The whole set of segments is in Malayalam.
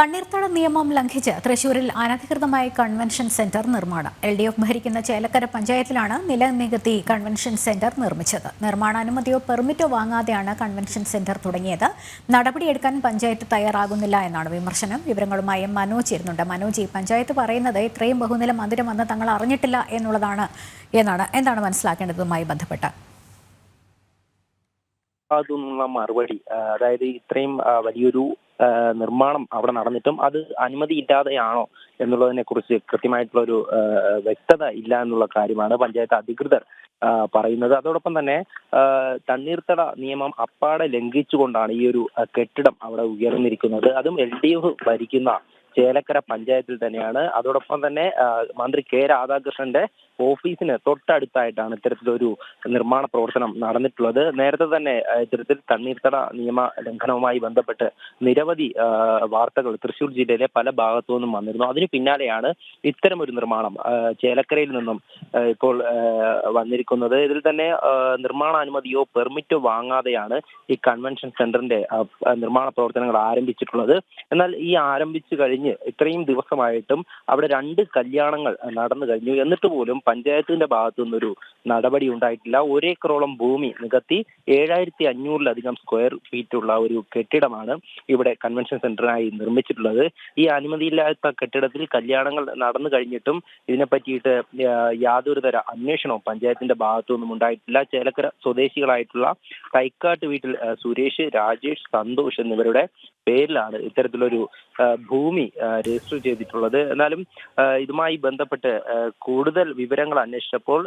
തണ്ണീർത്തട നിയമം ലംഘിച്ച് തൃശൂരിൽ അനധികൃതമായി കൺവെൻഷൻ സെന്റർ നിർമ്മാണം. എൽ ഡി എഫ് ഭരിക്കുന്ന ചേലക്കര പഞ്ചായത്തിലാണ് നിലനികത്തി കൺവെൻഷൻ സെന്റർ നിർമ്മിച്ചത്. നിർമ്മാണാനുമതിയോ പെർമിറ്റോ വാങ്ങാതെയാണ് കൺവെൻഷൻ സെന്റർ തുടങ്ങിയത്. നടപടിയെടുക്കാൻ പഞ്ചായത്ത് തയ്യാറാകുന്നില്ല എന്നാണ് വിമർശനം. വിവരങ്ങളുമായി മനോജ് ഇരുന്നുണ്ട്. മനോജ് ഈ പഞ്ചായത്ത് പറയുന്നത് ഇത്രയും ബഹുനില മന്ദിരം വന്ന് തങ്ങൾ അറിഞ്ഞിട്ടില്ല എന്നുള്ളതാണ് എന്നാണ്. എന്താണ് മനസ്സിലാക്കേണ്ടതുമായി ബന്ധപ്പെട്ട്? ഭാഗത്തു നിന്നുള്ള മറുപടി അതായത് ഇത്രയും വലിയൊരു നിർമ്മാണം അവിടെ നടന്നിട്ടും അത് അനുമതി ഇല്ലാതെയാണോ എന്നുള്ളതിനെ കുറിച്ച് കൃത്യമായിട്ടുള്ള ഒരു വ്യക്തത ഇല്ല എന്നുള്ള കാര്യമാണ് പഞ്ചായത്ത് അധികൃതർ പറയുന്നത്. അതോടൊപ്പം തന്നെ തണ്ണീർത്തട നിയമം അപ്പാടെ ലംഘിച്ചുകൊണ്ടാണ് ഈ ഒരു കെട്ടിടം അവിടെ ഉയർന്നിരിക്കുന്നത്. അതും എൽ ഡി എഫ് ഭരിക്കുന്ന ചേലക്കര പഞ്ചായത്തിൽ തന്നെയാണ്. അതോടൊപ്പം തന്നെ മന്ത്രി കെ രാധാകൃഷ്ണന്റെ ഓഫീസിന് തൊട്ടടുത്തായിട്ടാണ് ഇത്തരത്തിലൊരു നിർമ്മാണ പ്രവർത്തനം നടന്നിട്ടുള്ളത്. നേരത്തെ തന്നെ ഇത്തരത്തിൽ തണ്ണീർത്തട നിയമ ലംഘനവുമായി ബന്ധപ്പെട്ട് നിരവധി വാർത്തകൾ തൃശൂർ ജില്ലയിലെ പല ഭാഗത്തു നിന്നും വന്നിരുന്നു. അതിന് പിന്നാലെയാണ് ഇത്തരമൊരു നിർമ്മാണം ചേലക്കരയിൽ നിന്നും ഇപ്പോൾ വന്നിരിക്കുന്നത്. ഇതിൽ തന്നെ നിർമ്മാണാനുമതിയോ പെർമിറ്റോ വാങ്ങാതെയാണ് ഈ കൺവെൻഷൻ സെന്ററിന്റെ നിർമ്മാണ പ്രവർത്തനങ്ങൾ ആരംഭിച്ചിട്ടുള്ളത്. എന്നാൽ ഈ ആരംഭിച്ചു കഴിഞ്ഞ് ഇത്രയും ദിവസമായിട്ടും അവിടെ രണ്ട് കല്യാണങ്ങൾ നടന്നു കഴിഞ്ഞു. എന്നിട്ട് പോലും പഞ്ചായത്തിന്റെ ഭാഗത്തു നിന്നൊരു നടപടി ഉണ്ടായിട്ടില്ല. ഒരേക്കറോളം ഭൂമി നികത്തി ഏഴായിരത്തി അഞ്ഞൂറിലധികം സ്ക്വയർ ഫീറ്റ് ഉള്ള ഒരു കെട്ടിടമാണ് ഇവിടെ കൺവെൻഷൻ സെന്ററിനായി നിർമ്മിച്ചിട്ടുള്ളത്. ഈ അനുമതിയില്ലാത്ത കെട്ടിടത്തിൽ കല്യാണങ്ങൾ നടന്നു കഴിഞ്ഞിട്ടും ഇതിനെ പറ്റിയിട്ട് യാതൊരു തര അന്വേഷണവും പഞ്ചായത്തിന്റെ ഭാഗത്തു നിന്നും ഉണ്ടായിട്ടില്ല. ചേലക്കര സ്വദേശികളായിട്ടുള്ള തൈക്കാട്ട് വീട്ടിൽ സുരേഷ് രാജേഷ് സന്തോഷ് എന്നിവരുടെ പേരിലാണ് ഇത്തരത്തിലൊരു ഭൂമി രജിസ്റ്റർ ചെയ്തിട്ടുള്ളത്. എന്നാലും ഇതുമായി ബന്ധപ്പെട്ട് കൂടുതൽ വിവരങ്ങൾ അന്വേഷിച്ചപ്പോൾ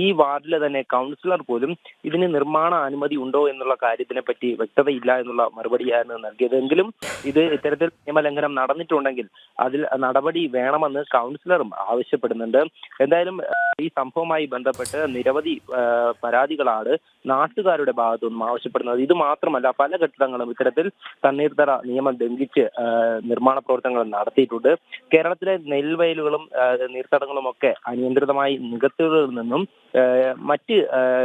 ഈ വാർഡിലെ തന്നെ കൗൺസിലർ പോലും ഇതിന് നിർമ്മാണ അനുമതി ഉണ്ടോ എന്നുള്ള കാര്യത്തിനെ പറ്റി വ്യക്തതയില്ല എന്നുള്ള മറുപടിയാണ് നൽകിയത് എങ്കിലും ഇത് ഇത്തരത്തിൽ നിയമലംഘനം നടന്നിട്ടുണ്ടെങ്കിൽ അതിൽ നടപടി വേണമെന്ന് കൗൺസിലറും ആവശ്യപ്പെടുന്നുണ്ട്. എന്തായാലും ഈ സംഭവവുമായി ബന്ധപ്പെട്ട് നിരവധി പരാതികളാണ് നാട്ടുകാരുടെ ഭാഗത്തു നിന്നും ആവശ്യപ്പെടുന്നത്. ഇത് മാത്രമല്ല പല കെട്ടിടങ്ങളും ഇത്തരത്തിൽ തണ്ണീർത്തറ നിയമം ലംഘിച്ച് നിർമ്മാണ പ്രവർത്തനങ്ങൾ നടത്തിയിട്ടുണ്ട്. കേരളത്തിലെ നെൽവയലുകളും നീർത്തടങ്ങളും ഒക്കെ അനിയന്ത്രിതമായി നികത്തുകളിൽ നിന്നും മറ്റ്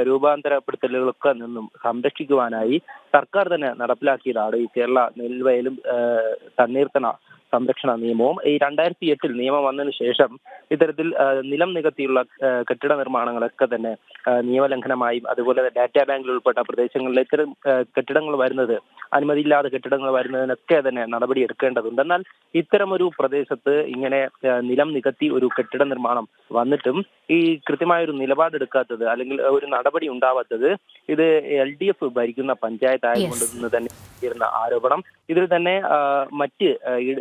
രൂപാന്തരപ്പെടുത്തലുകളൊക്കെ നിന്നും സംരക്ഷിക്കുവാനായി സർക്കാർ തന്നെ നടപ്പിലാക്കിയതാണ് ഈ കേരള നെൽവയലും തണ്ണീർത്തട സംരക്ഷണ നിയമവും. ഈ രണ്ടായിരത്തി എട്ടിൽ നിയമം വന്നതിന് ശേഷം ഇത്തരത്തിൽ നിലം നികത്തിയുള്ള കെട്ടിട നിർമ്മാണങ്ങളൊക്കെ തന്നെ നിയമലംഘനമായും അതുപോലെ ഡാറ്റാ ബാങ്കിൽ ഉൾപ്പെട്ട പ്രദേശങ്ങളിൽ ഇത്തരം കെട്ടിടങ്ങൾ വരുന്നത് അനുമതിയില്ലാതെ കെട്ടിടങ്ങൾ വരുന്നതിനൊക്കെ തന്നെ നടപടി എടുക്കേണ്ടതുണ്ട്. എന്നാൽ ഇത്തരം ഒരു പ്രദേശത്ത് ഇങ്ങനെ നിലം നികത്തി ഒരു കെട്ടിട നിർമ്മാണം വന്നിട്ടും ഈ കൃത്യമായ ഒരു നിലപാടെടുക്കാത്തത് അല്ലെങ്കിൽ ഒരു നടപടി ഉണ്ടാവാത്തത് ഇത് എൽ ഡി എഫ് ഭരിക്കുന്ന പഞ്ചായത്ത് ആയതുകൊണ്ട് തന്നെ ഉയരുന്ന ആരോപണം. ഇതിൽ തന്നെ മറ്റ്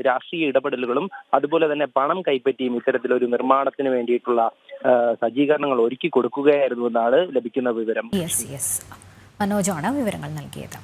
രാഷ്ട്രീയ ഇടപെടലുകളും അതുപോലെ തന്നെ പണം കൈപ്പറ്റിയും ഇത്തരത്തിലൊരു നിർമ്മാണത്തിന് വേണ്ടിയിട്ടുള്ള സജ്ജീകരണങ്ങൾ ഒരുക്കി കൊടുക്കുകയായിരുന്നു എന്നാണ് ലഭിക്കുന്ന വിവരം. മനോജാണ് വിവരങ്ങൾ നൽകിയത്.